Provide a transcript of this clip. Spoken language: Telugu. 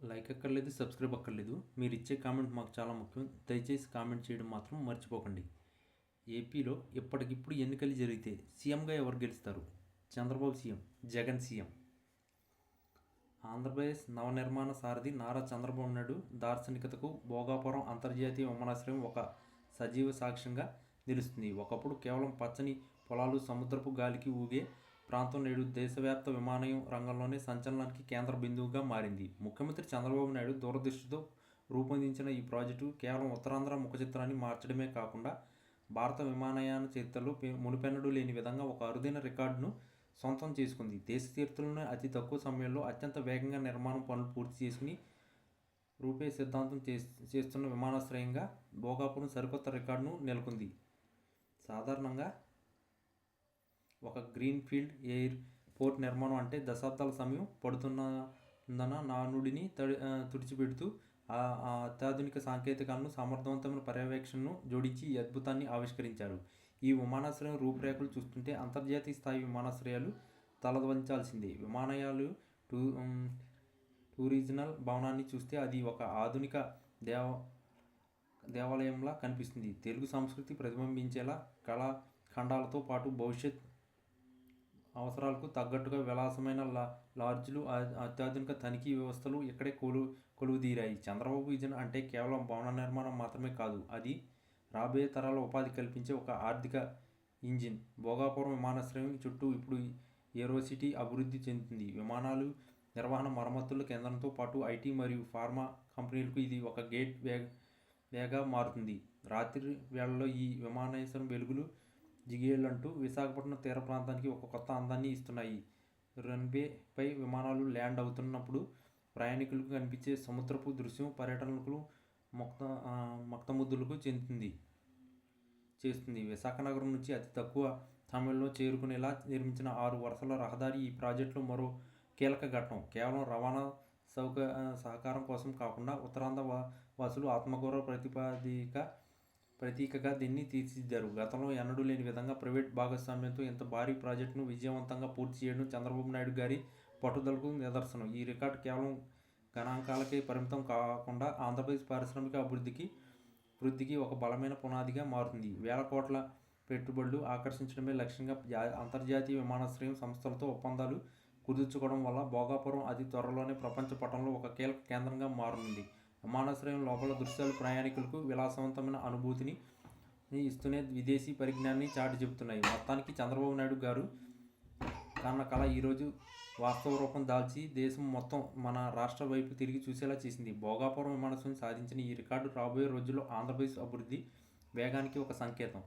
లైక్ అక్కర్లేదు సబ్స్క్రైబ్ అక్కర్లేదు. మీరు ఇచ్చే కామెంట్ మాకు చాలా ముఖ్యం. దయచేసి కామెంట్ చేయడం మాత్రం మర్చిపోకండి. ఏపీలో ఇప్పటికిప్పుడు ఎన్నికలు జరిగితే సీఎంగా ఎవరు గెలుస్తారు? Chandrababu CM Jagan CM. Andhra Pradesh నవనిర్మాణ సారథి నారా చంద్రబాబు నాయుడు దార్శనికతకు భోగాపురం అంతర్జాతీయ విమానాశ్రయం ఒక సజీవ సాక్ష్యంగా నిలుస్తుంది. ఒకప్పుడు కేవలం పచ్చని పొలాలు సముద్రపు గాలికి ఊగే ప్రాంతం నేడు దేశవ్యాప్త విమానయం రంగంలోనే సంచలనానికి కేంద్ర బిందువుగా మారింది. ముఖ్యమంత్రి చంద్రబాబు నాయుడు దూరదృష్టితో రూపొందించిన ఈ ప్రాజెక్టు కేవలం ఉత్తరాంధ్ర ముఖ చిత్రాన్ని మార్చడమే కాకుండా భారత విమానయాన చరిత్రలో పె- మునుపెన్నడూ లేని విధంగా ఒక అరుదైన రికార్డును సొంతం చేసుకుంది. దేశ చరిత్రలోనే అతి తక్కువ సమయంలో అత్యంత వేగంగా నిర్మాణం పనులు పూర్తి చేసుకుని రూపే సిద్ధాంతం చే చేస్తున్న విమానాశ్రయంగా భోగాపురం సరికొత్త రికార్డును నెలకొంది. సాధారణంగా ఒక గ్రీన్ ఫీల్డ్ ఎయిర్ పోర్ట్ నిర్మాణం అంటే దశాబ్దాల సమయం పడుతున్నందున నానుడిని తడి తుడిచిపెడుతూ ఆ అత్యాధునిక సాంకేతికాలను సమర్థవంతమైన పర్యవేక్షణను జోడించి ఈ అద్భుతాన్ని ఆవిష్కరించారు ఈ విమానాశ్రయం రూపురేఖలు చూస్తుంటే అంతర్జాతీయ స్థాయి విమానాశ్రయాలు తలవంచాల్సిందే. విమానయాలు టూ టూరిజనల్ భవనాన్ని చూస్తే అది ఒక ఆధునిక దేవ దేవాలయంలా కనిపిస్తుంది. తెలుగు సంస్కృతి ప్రతిబింబించేలా కళా ఖండాలతో పాటు భవిష్యత్ అవసరాలకు తగ్గట్టుగా విలాసమైన లా లాడ్జ్లు అత్యాధునిక తనిఖీ వ్యవస్థలు ఇక్కడే కొలు కొలువుదీరాయి. చంద్రబాబు విజన్ అంటే కేవలం భవన నిర్మాణం మాత్రమే కాదు అది రాబోయే తరాల ఉపాధి కల్పించే ఒక ఆర్థిక ఇంజిన్. భోగాపురం విమానాశ్రయం చుట్టూ ఇప్పుడు ఏరోసిటీ అభివృద్ధి చెందుతుంది. విమానాలు నిర్వహణ మరమ్మతుల కేంద్రంతో పాటు ఐటీ మరియు ఫార్మా కంపెనీలకు ఇది ఒక గేట్ వేగ వేగా మారుతుంది. రాత్రి వేళల్లో ఈ విమానాశ్రయం వెలుగులు జిగేళ్ళంటూ విశాఖపట్నం తీర ప్రాంతానికి ఒక కొత్త అందాన్ని ఇస్తున్నాయి. రన్వేపై విమానాలు ల్యాండ్ అవుతున్నప్పుడు ప్రయాణికులకు కనిపించే సముద్రపు దృశ్యం పర్యటనకు మొక్త ఆ, మక్తముద్దులకు చెందుతుంది చేస్తుంది. విశాఖ నగరం నుంచి అతి తక్కువ సమయంలో చేరుకునేలా నిర్మించిన ఆరు వరుసల రహదారి ఈ ప్రాజెక్టులో మరో కీలక ఘట్టం. కేవలం రవాణా సౌక సహకారం కోసం కాకుండా ఉత్తరాంధ్ర వాసులు ఆత్మగౌరవ ప్రతిపాదిక ప్రతీకగా దీన్ని తీర్చిదిద్దారు. గతంలో ఎన్నడూ లేని విధంగా ప్రైవేట్ భాగస్వామ్యంతో ఇంత భారీ ప్రాజెక్టును విజయవంతంగా పూర్తి చేయడం చంద్రబాబు నాయుడు గారి పట్టుదలకు నిదర్శనం. ఈ రికార్డు కేవలం గణాంకాలకే పరిమితం కాకుండా ఆంధ్రప్రదేశ్ పారిశ్రామిక అభివృద్ధికి వృద్ధికి ఒక బలమైన పునాదిగా మారుతుంది. వేల కోట్ల పెట్టుబడులు ఆకర్షించడమే లక్ష్యంగా అంతర్జాతీయ విమానాశ్రయం సంస్థలతో ఒప్పందాలు కుదుర్చుకోవడం వల్ల భోగాపురం అతి త్వరలోనే ప్రపంచ పటంలో ఒక కీలక కేంద్రంగా మారనుంది. విమానాశ్రయం లోపల దృశ్యాలు ప్రయాణికులకు విలాసవంతమైన అనుభూతిని ఇస్తూనే విదేశీ పరిజ్ఞానాన్ని చాటి చెబుతున్నాయి. మొత్తానికి చంద్రబాబు నాయుడు గారు కన్న కళ ఈరోజు వాస్తవ రూపం దాల్చి దేశం మొత్తం మన రాష్ట్ర వైపు తిరిగి చూసేలా చేసింది. భోగాపురం విమానాశ్రయం సాధించిన ఈ రికార్డు రాబోయే రోజుల్లో ఆంధ్రప్రదేశ్ అభివృద్ధి వేగానికి ఒక సంకేతం.